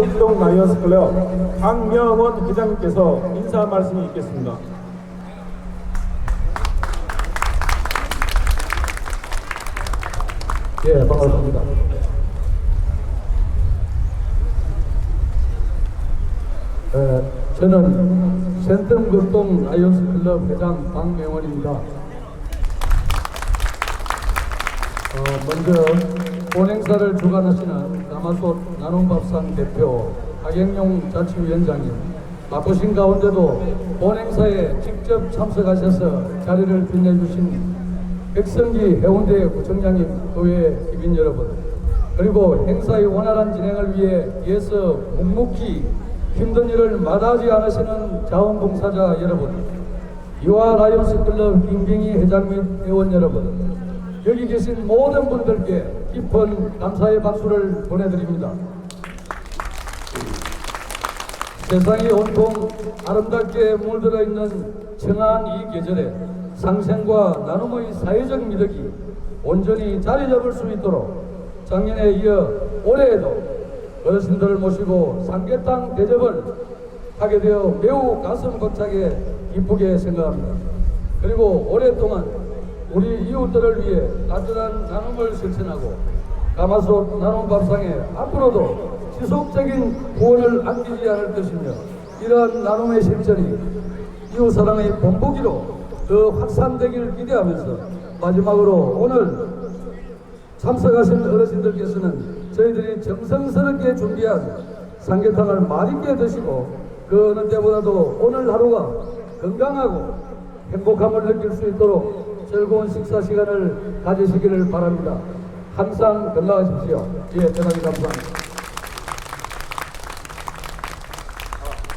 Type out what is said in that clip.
생동극동 라이언스 클럽 강명원 회장님께서 인사 말씀이 있겠습니다. 예, 반갑습니다. 에, 저는 센텀극동 라이온스 클럽 회장 박명원입니다. 어, 먼저 본행사를 주관하시는 가마솥 나눔밥상 대표 하경용 자치위원장님 바쁘신 가운데도 본행사에 직접 참석하셔서 자리를 빛내주신 백성기 해운대 구청장님 의회 기빈 여러분 그리고 행사의 원활한 진행을 위해 예서 묵묵히 힘든 일을 마다하지 않으시는 자원봉사자 여러분 이와 라이온스 클럽 김경희 회장 및 회원 여러분 여기 계신 모든 분들께 깊은 감사의 박수를 보내드립니다. 세상이 온통 아름답게 물들어 있는 청한 이 계절에 상생과 나눔의 사회적 미덕이 온전히 자리 잡을 수 있도록 작년에 이어 올해에도 어르신들을 모시고 삼계탕 대접을 하게 되어 매우 가슴 벅차게 기쁘게 생각합니다. 그리고 오랫동안 우리 이웃들을 위해 따뜻한 나눔을 실천하고 가마솥 나눔 밥상에 앞으로도 지속적인 후원을 아끼지 않을 것이며 이러한 나눔의 실천이 이웃 사랑의 본보기로 더 확산되기를 기대하면서 마지막으로 오늘 참석하신 어르신들께서는 저희들이 정성스럽게 준비한 삼계탕을 맛있게 드시고 그 어느 때보다도 오늘 하루가 건강하고 행복함을 느낄 수 있도록 즐거운 식사 시간을 가지시기를 바랍니다. 항상 건강하십시오. 예, 대단히 감사합니다.